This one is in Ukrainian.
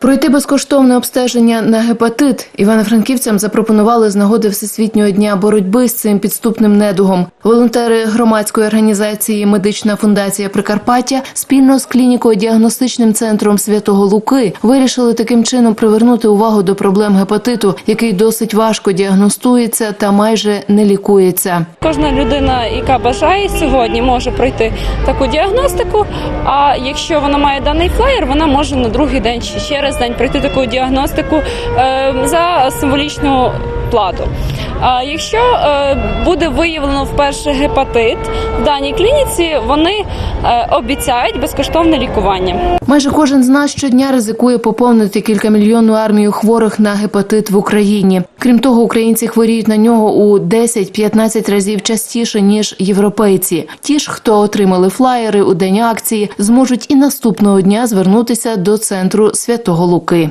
Пройти безкоштовне обстеження на гепатит івано-франківцям запропонували з нагоди Всесвітнього дня боротьби з цим підступним недугом. Волонтери громадської організації Медична фундація Прикарпаття спільно з клініко-діагностичним центром Святого Луки вирішили таким чином привернути увагу до проблем гепатиту, який досить важко діагностується та майже не лікується. Кожна людина, яка бажає сьогодні, може пройти таку діагностику. А якщо вона має даний флаєр, вона може на другий день чи через день пройти таку діагностику е, за символічну плату. А якщо е, буде виявлено вперше гепатит даній клініці, вони е, обіцяють безкоштовне лікування. Майже кожен з нас щодня ризикує поповнити кількамільйонну армію хворих на гепатит в Україні. Крім того, українці хворіють на нього у 10-15 разів частіше ніж європейці. Ті ж, хто отримали флаєри у день акції, зможуть і наступного дня звернутися до центру Святого Луки.